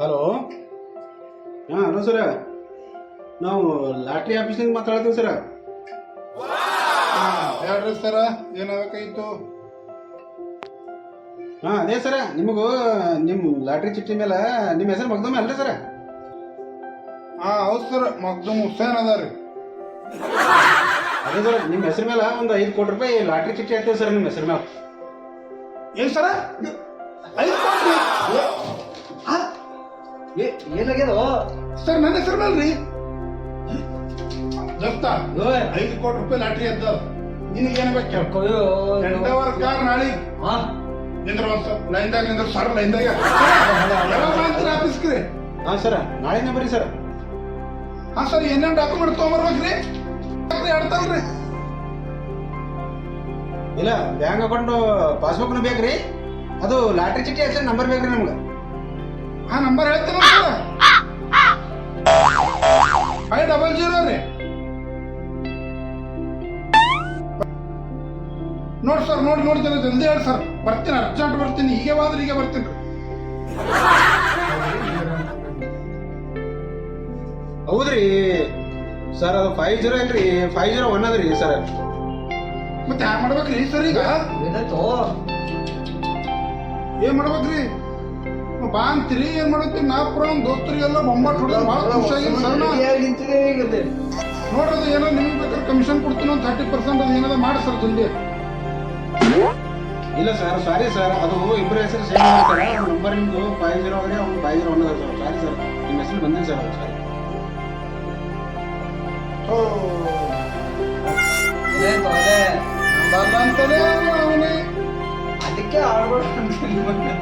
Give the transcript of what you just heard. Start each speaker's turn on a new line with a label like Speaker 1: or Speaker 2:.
Speaker 1: Hello? ಹಾಂ hello sir. ನಾವು lottery ಆಫೀಸಿಂದ ಮಾತಾಡ್ತೀವಿ ಸರ.
Speaker 2: ಹೇಳ್ರಿ ಸರ ಏನಾಗಬೇಕಾಗಿತ್ತು
Speaker 1: ಹಾಂ ಅದೇ ಸರ ನಿಮಗೂ ನಿಮ್ಮ ಲಾಟ್ರಿ ಚಿಟ್ಟಿ ಮೇಲೆ ನಿಮ್ಮ ಹೆಸರು ಮಗ್ದಮ್ ಅಲ್ರಿ ಸರ?
Speaker 2: ಹಾ ಹೌದು ಸರ್ ಮಗ್ದಮ್ ಹುಸೇನ್ ಅದ ರೀ.
Speaker 1: ಅದೇ ಸರ್ ನಿಮ್ಮ ಹೆಸರು ಮೇಲೆ ಒಂದು ಐದು ಕೋಟಿ ರೂಪಾಯಿ ಲಾಟ್ರಿ ಚಿಟ್ಟಿ ಹಾಕ್ತೀವಿ ಸರ್ ನಿಮ್ಮ ಹೆಸರು ಮೇಲೆ.
Speaker 2: ಏನು ಸರ? ಐದು ಕೋಟಿ?
Speaker 3: ಏನಾಗ್ಯದೋ?
Speaker 2: ಸರ್ ನನ್ನ ಹೆಸರು ಮೇಲೆ ರೀ ದೋಸ್ತ ಐದು ಕೋಟಿ ರೂಪಾಯಿ ಲಾಟ್ರಿ ಅಂತ. ನಿನಗೆ ಏನ್ ಬೇಕು ಕೇಳ್ಕೊ ಎಂಟವರ್ ಕಾರ್ ನಾಳೆ? ನಿಂದ್ರ ಒಂದ್ ಲೈನ್ದಾಗ ನಿಂದ್ರ ಸರ್ ಲೈನ್ದಾಗ. ಆಫೀಸ್ಗೆ?
Speaker 1: ಹಾಂ ಸರ. ನಾಳೆನೇ ಬರ್ರಿ ಸರ್.
Speaker 2: ಹಾ ಸರ್ ಏನೇನು ಡಾಕ್ಯುಮೆಂಟ್ ತೊಗೊಂಬರ್ಬೇಕ್ರಿ? ಆಡ್ತಾಲ್ರಿ?
Speaker 1: ಇಲ್ಲ ಬ್ಯಾಂಕ್ ಅಕೌಂಟ್ ಪಾಸ್ಬುಕ್ನು ಬೇಕ್ರಿ. ಅದು ಲಾಟ್ರಿ ಚೀಟಿ ಹೆಸರು ನಂಬರ್ ಬೇಕ್ರಿ ನಮ್ಗೆ.
Speaker 2: ಆ ನಂಬರ್ ಹೇಳ್ತೀನಿ. ಫೈವ್ ಡಬಲ್ ಜೀರೋ ರೀ ನೋಡಿ ಸರ್ ನೋಡಿ ನೋಡಿ ಜನ ಜಲ್ದಿ ಹೇಳಿ ಸರ್ ಬರ್ತೀನಿ ಅರ್ಜೆಂಟ್ ಬರ್ತೀನಿ. ಹೀಗೆ ಹೋದ್ರೆ ಹೀಗೆ ಬರ್ತೀನಿ.
Speaker 1: ಹೌದ್ರಿ. ಸರ್ ಅದು ಫೈವ್ ಜೀರೋ ಇಲ್ರಿ. ಫೈವ್ ಜೀರೋ ಒನ್ ಅದ್ರಿ ಸರ್
Speaker 2: ಮತ್ತೆ ಹ್ಯಾಂಗ ಮಾಡ್ಬೇಕ್ರಿ ಸರ್ ಈಗ?
Speaker 3: ಏನಾಯ್ತು
Speaker 2: ಏನ್ ಮಾಡ್ಬೇಕ್ರಿ? ಬಾ ಅಂತೀರಿ. ಏನ್ ಮಾಡ್ತೀರಿ ನಾ ಪುರ ಒಂದ್ ದೋಸ್ತರಿಗೆಲ್ಲ ಬೊಂಬಾಟ್ ಹೊಡೆದ್ರೆ. ಭಾಳ ಖುಷಿಯಾಗಿಲ್ಲ ಸರ್ ನಾ.
Speaker 3: ಈಗ
Speaker 2: ನೋಡ್ರಿ ಏನೋ ನಿಮ್ಗೆ ಬೇಕಾದ್ರೆ ಕಮಿಷನ್ ಕೊಡ್ತೀನಿ ಒಂದು ತರ್ಟಿ ಪರ್ಸೆಂಟ್ ಅದು ಏನಾದ್ರು ಮಾಡಿ ಸರ್ ಜಲ್ದಿ.
Speaker 1: ಇಲ್ಲ ಸರ್ ಸಾರಿ ಸರ್ ಅದು ಇಬ್ಬರ ಹೆಸರು ಸೇಮ್ ಸರ್ ನಂಬರ್ ನಿಮ್ದು ಫೈವ್ ಜೀರೋ ಆದರೆ ಅವ್ನು ಫೈವ್ ಜೀರೋ ಒನ್ ಅದ ಸರ್ ಸಾರಿ ಸರ್ ನಿಮ್ಮ ಹೆಸರು ಬಂದಿಲ್ಲ ಸರ್ ಅವ್ರು ಸಾರಿ
Speaker 2: ಅಂತಲೇ ಅವನೇ.
Speaker 3: ಅದಕ್ಕೆ ಆಡ್ಬೋದು ಅಂತೀನಿ